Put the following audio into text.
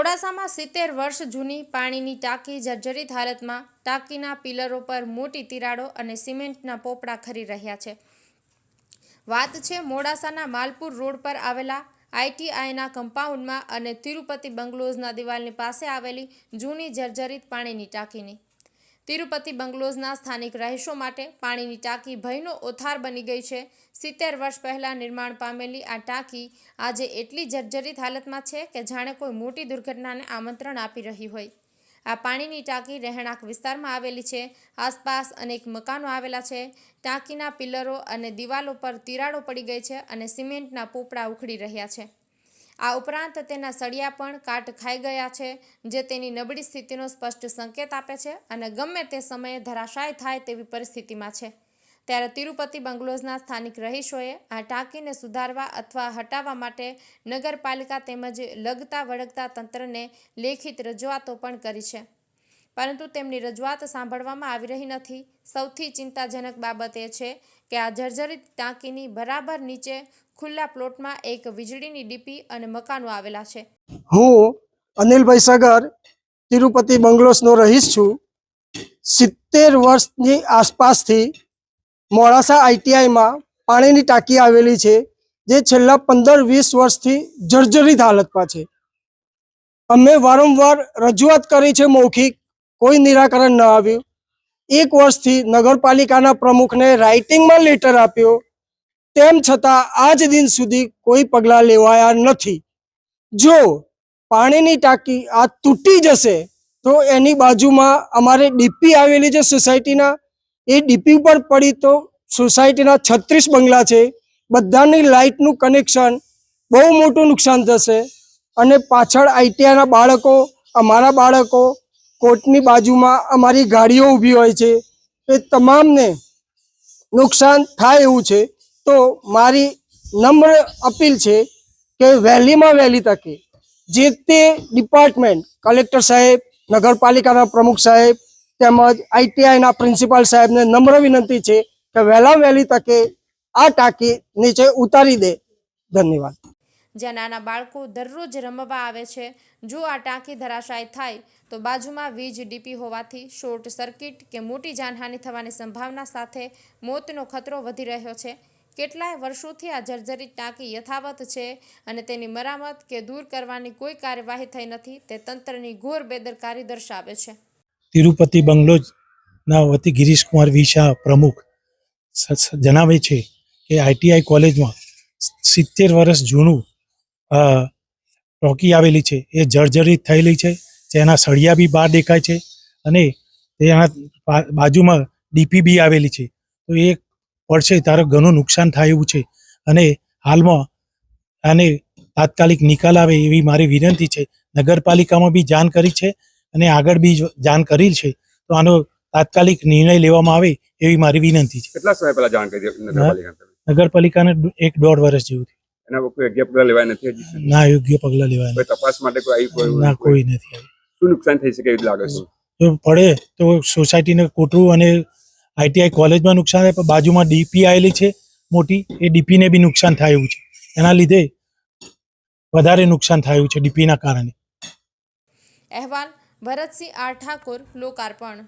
મોડાસામાં સિત્તેર વર્ષ જૂની પાણીની ટાંકી જર્જરિત હાલતમાં ટાંકીના પિલરો પર મોટી તિરાડો અને સિમેન્ટના પોપડા ખરી રહ્યા છે. વાત છે મોડાસાના માલપુર રોડ પર આવેલા આઈટીઆઈના કમ્પાઉન્ડમાં અને તિરુપતિ બંગલોઝના દિવાલની પાસે આવેલી જૂની જર્જરિત પાણીની ટાંકીની. તિરુપતિ બંગલોઝના સ્થાનિક રહીશો માટે પાણીની ટાંકી ભયનો ઓથાર બની ગઈ છે. સિત્તેર વર્ષ પહેલાં નિર્માણ પામેલી આ ટાંકી આજે એટલી જર્જરિત હાલતમાં છે કે જાણે કોઈ મોટી દુર્ઘટનાને આમંત્રણ આપી રહી હોય. આ પાણીની ટાંકી રહેણાંક વિસ્તારમાં આવેલી છે. આસપાસ અનેક મકાનો આવેલા છે. ટાંકીના પિલ્લરો અને દિવાલો પર તિરાડો પડી ગઈ છે અને સિમેન્ટના પોપડા ઉખડી રહ્યા છે. આ ઉપરાંત તેના સળિયા પણ કાટ ખાઈ ગયા છે, જે તેની નબળી સ્થિતિનો સ્પષ્ટ સંકેત આપે છે અને ગમે તે સમયે ધરાશાય થાય તેવી પરિસ્થિતિમાં છે. ત્યારે તિરુપતિ બંગલોઝના સ્થાનિક રહીશોએ આ ટાંકીને સુધારવા અથવા હટાવવા માટે નગરપાલિકા તેમજ લગતા વળગતા તંત્રને લેખિત રજૂઆતો પણ કરી છે. પરંતુ તેમની રજૂઆત સાંભળવામાં આવી રહી નથી. સૌથી ચિંતાજનક બાબત એ છે કે આ જર્જરિત ટાંકીની બરાબર નીચે ખુલ્લા પ્લોટમાં એક વીજળીની ડીપી અને મકાનો આવેલા છે. હું અનિલભાઈ સગર, તિરુપતિ બંગલોસનો રહીશ છું. સિત્તેર વર્ષની આસપાસથી મોડાસા આઈટીઆઈમાં પાણીની ટાંકી આવેલી છે, જે છેલ્લા પંદર વીસ વર્ષથી જર્જરિત હાલતમાં છે. અમે વારંવાર રજૂઆત કરી છે મૌખિક કોઈ નિરાકરણ ન આવ્યું. એક વર્ષથી નગરપાલિકાના પ્રમુખને રાઇટિંગમાં લેટર આપ્યો. તેમ છતાં આજ દિન સુધી કોઈ પગલાં લેવાયા નથી. જો પાણીની ટાંકી આ તૂટી જશે, તો એની બાજુમાં અમારે ડીપી આવેલી છે સોસાયટીના. એ ડીપી પર પડી તો સોસાયટીના છત્રીસ બંગલા છે. બધાની લાઇટનું કનેક્શન બહુ મોટું નુકસાન થશે. અને પાછળ આઈટીઆઈના બાળકો, અમારા બાળકો કોર્ટની બાજુમાં અમારી ગાડીઓ ઊભી હોય છે, એ તમામને નુકસાન થાય એવું છે, તો મારી નમ્ર અપીલ છે કે વહેલીમાં વહેલી તકે જે તે ડિપાર્ટમેન્ટ, કલેક્ટર સાહેબ, નગરપાલિકાના પ્રમુખ સાહેબ તેમજ આઈટીઆઈના પ્રિન્સિપાલ સાહેબને નમ્ર વિનંતી છે કે વહેલા વહેલી તકે આ ટાંકી નીચે ઉતારી દે. ધન્યવાદ. જ્યાં નાના બાળકો દરરોજ રમવા આવે છે. જો આ ટાંકી ધરાશાય થાય, તો બાજુમાં વીજ ડીપી હોવાથી શોર્ટ સર્કિટ કે મોટી જાનહાનિ થવાની સંભાવના સાથે મોતનો ખતરો વધી રહ્યો છે. કેટલાય વર્ષોથી આ જર્જરિત ટાંકી યથાવત છે અને તેની મરામત કે દૂર કરવાની કોઈ કાર્યવાહી થઈ નથી, તે તંત્રની ઘોર બેદરકારી દર્શાવે છે. તિરુપતિ બંગલોઝના વતી ગિરીશ કુમાર વિશા પ્રમુખ જણાવે છે કે આઈટીઆઈ કોલેજમાં સિત્તેર વર્ષ જૂનું ચોકી આવેલી છે. એ જર્જરિત થયેલી છે. તેના સળિયા બી બહાર દેખાય છે અને તેના બાજુમાં ડીપી બી આવેલી છે. તો એ પડશે તારે ઘણું નુકસાન થાય એવું છે. અને હાલમાં આને તાત્કાલિક નિકાલ આવે એવી મારી વિનંતી છે. નગરપાલિકામાં બી જાણ કરી છે અને આગળ બી જાણ કરી છે. તો આનો તાત્કાલિક નિર્ણય લેવામાં આવે એવી મારી વિનંતી છે. કેટલા સમય પહેલા જાણ કરી નગરપાલિકાને? એક દોઢ વર્ષ જેવું. એના પર કોઈ યોગ્ય પગલા લેવાય નથી હજી ના યોગ્ય પગલાં લેવાય કોઈ તપાસ માટે કોઈ આવી કોઈ ના કોઈ નથી. શું નુકસાન થઈ શકે એવું લાગે છે? જો પડે તો સોસાયટીને કોટરું અને આઈટીઆઈ કોલેજમાં નુકસાન થાય પણ બાજુમાં ડીપી આવેલી છે મોટી એ ડીપીને બી નુકસાન થાય એવું છે. એના લીધે વધારે નુકસાન થયું છે ડીપીના કારણે. અહેવાલ ભરતસિંહ આર ઠાકોર લોકાર્પણ.